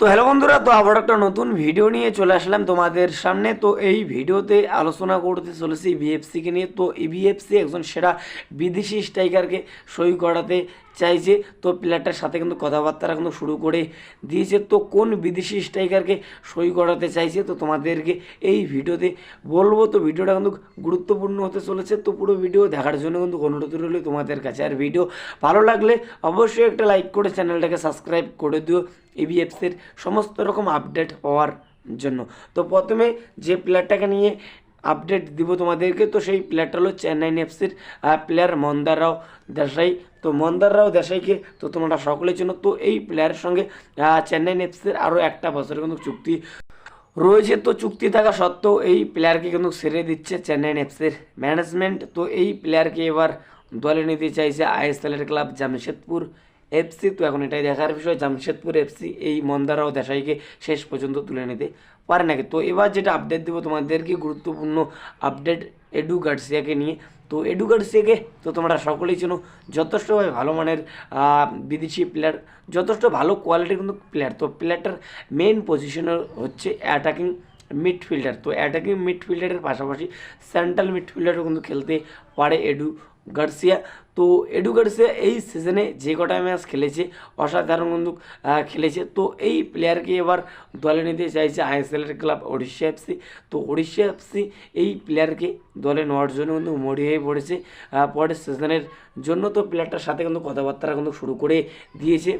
তো হ্যালো বন্ধুরা, তো আবার একটা নতুন ভিডিও নিয়ে চলে আসলাম তোমাদের সামনে। তো এই ভিডিওতে আলোচনা করতে চলেছি ইভিএফসিকে নিয়ে। তো ইভিএফসি একজন সেরা বিদেশি স্ট্রাইকারকে সই করাতে চাইছে। তো প্লেয়ারটার সাথে কিন্তু কথাবার্তা কিন্তু শুরু করে দিয়েছে। তো কোন বিদেশি স্ট্রাইকারকে সই করাতে চাইছে? তো তোমাদেরকে এই ভিডিওতে বলব। তো ভিডিওটা কিন্তু গুরুত্বপূর্ণ হতে চলেছে। তো পুরো ভিডিও দেখার জন্য কিন্তু অনুরোধ রইল তোমাদের কাছে। আর ভিডিও ভালো লাগলে অবশ্যই একটা লাইক করে চ্যানেলটাকে সাবস্ক্রাইব করে দিও। ইভিএফসির সমস্ত রকম আপডেট পাওয়ার জন্য। তো প্রথমে যে প্লেয়ারটাকে নিয়ে আপডেট দিব তোমাদেরকে তো সেই প্লেয়ারটা হলো চেন্নাই এফসির প্লেয়ার মন্দার রাও দেশাই। তো মন্দার রাও দেশাইকে তো তোমরা সকলের জন্য তো এই প্লেয়ারের সঙ্গে আহ, চেন্নাই এফসির আরও একটা বছরের কিন্তু চুক্তি রয়েছে। তো চুক্তি থাকা সত্ত্বেও এই প্লেয়ারকে কিন্তু ছেড়ে দিচ্ছে চেন্নাই এফসির ম্যানেজমেন্ট তো এই প্লেয়ারকে এবার দলে নিতে চাইছে আইএসএলের ক্লাব জামশেদপুর। এফসি তো এখন এটাই দেখার বিষয়, জামশেদপুর এফসি এই মন্দারাও দেশাইকে শেষ পর্যন্ত তুলে নিতে পারে নাকি? তো এবার যেটা আপডেট দেবো তোমাদেরকে গুরুত্বপূর্ণ আপডেট এডু গার্সিয়াকে নিয়ে? তো এডু গার্সিয়াকে তো তোমরা সকলেই চেনো যথেষ্টভাবে ভালো মানের বিদেশি প্লেয়ার যথেষ্ট ভালো কোয়ালিটির কিন্তু প্লেয়ার তো প্লেয়ারটার মেন পজিশন হচ্ছে অ্যাটাকিং মিডফিল্ডার তো অ্যাটাকিং মিডফিল্ডারের পাশাপাশি সেন্ট্রাল মিডফিল্ডারও কিন্তু খেলতে পারে এডু গার্সিয়া। তো এডু গার্সিয়া এই সিজনে যে কটা ম্যাচ খেলেছে, অসাধারণ কিন্তু খেলেছে। তো এই প্লেয়ারকে এবার দলে নিতে চাইছে আইএসএলের ক্লাব ওড়িশা এফসি তো ওড়িশা এফসি এই প্লেয়ারকে দলে নেওয়ার জন্য কিন্তু মরি হয়ে পড়েছে পরের সিজনের জন্য। তো প্লেয়ারটার সাথে কিন্তু কথাবার্তা কিন্তু শুরু করে দিয়েছে।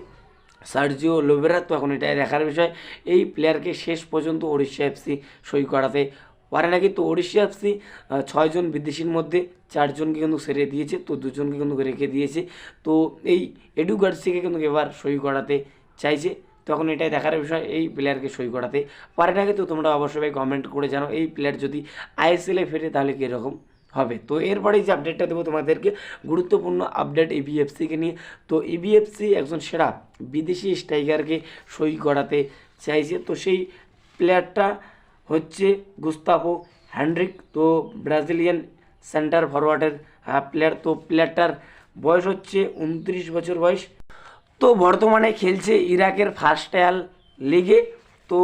সার্জিও লোবেরা তো এখন এটাই দেখার বিষয়। এই প্লেয়ারকে শেষ পর্যন্ত ওড়িশা এফসি সই করাতে পারে নাকি? তো ওড়িশা এফসি ছয়জন বিদেশির মধ্যে চারজনকে কিন্তু সেরে দিয়েছে, তো দুজনকে কিন্তু রেখে দিয়েছে। তো এই এডু গার্সিকে কিন্তু এবার সই করাতে চাইছে। তখন এটাই দেখার বিষয়, এই প্লেয়ারকে সই করাতে পারে নাকি? তো তোমরা অবশ্যই কমেন্ট করে জানো এই প্লেয়ার যদি আইএসএলে ফেরে, তাহলে কীরকম? হবে। তো এরপরে যে আপডেটটা দেবো তোমাদেরকে, গুরুত্বপূর্ণ আপডেট ইবিএফসিকে নিয়ে। তো ইবিএফসি একজন সেরা বিদেশি স্ট্রাইকারকে সই করাতে চাইছে। তো সেই প্লেয়ারটা হচ্ছে গুস্তাফো হ্যান্ড্রিক, তো ব্রাজিলিয়ান সেন্টার ফরওয়ার্ডের প্লেয়ার তো প্লেয়ারটার বয়স হচ্ছে উনত্রিশ বছর বয়স। তো বর্তমানে খেলছে ইরাকের ফার্স্ট এয়াল লিগে তো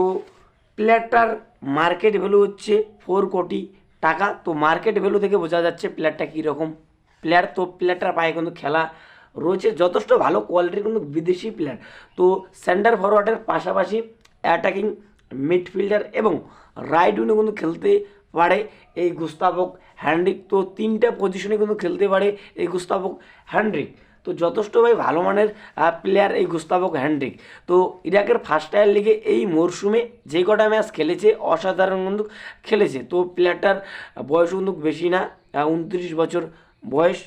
প্লেয়ারটার মার্কেট ভ্যালু হচ্ছে ফোর কোটি টাকা তো মার্কেট ভ্যালু থেকে বোঝা যাচ্ছে প্লেয়ারটা কীরকম। প্লেয়ার তো প্লেয়ারটার পায়ে কিন্তু খেলা রয়েছে, যথেষ্ট ভালো কোয়ালিটির কিন্তু বিদেশি প্লেয়ার তো সেন্টার ফরওয়ার্ডের পাশাপাশি অ্যাটাকিং মিডফিল্ডার এবং রাইট উইনে কিন্তু খেলতে পারে। এই গুস্তাবক হ্যান্ড্রিক তো তিনটা পজিশনে কিন্তু খেলতে পারে এই গুস্তাবক হ্যান্ড্রিক তো যথেষ্টভাবে ভালো মানের প্লেয়ার এই গুস্তাবক হ্যান্ড্রিক তো ইরাকের ফার্স্ট টায়ার লিগে এই মরশুমে যে কটা ম্যাচ খেলেছে, অসাধারণ কিন্তু খেলেছে। তো প্লেয়ারটার বয়স কিন্তু বেশি না উনত্রিশ বছর বয়স।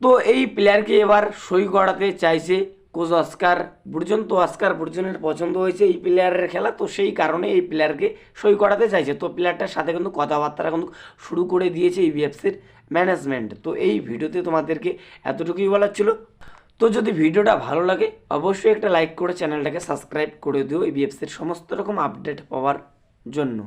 তো এই প্লেয়ারকে এবার সই করাতে চাইছে কোচ অস্কার বুর্জন, তো অস্কার বুর্জনের পছন্দ হয়েছে এই প্লেয়ারের খেলা, তো সেই কারণে এই প্লেয়ারকে সই করাতে চাইছে। তো প্লেয়ারটার সাথে কিন্তু কথাবার্তা কিন্তু শুরু করে দিয়েছে ইবিএফসির ম্যানেজমেন্ট তো এই ভিডিওতে তোমাদেরকে এতটুকুই বলার ছিল। তো যদি ভিডিওটা ভালো লাগে, অবশ্যই একটা লাইক করে চ্যানেলটাকে সাবস্ক্রাইব করে দিও ইবিএফসির সমস্ত রকম আপডেট পাওয়ার জন্য।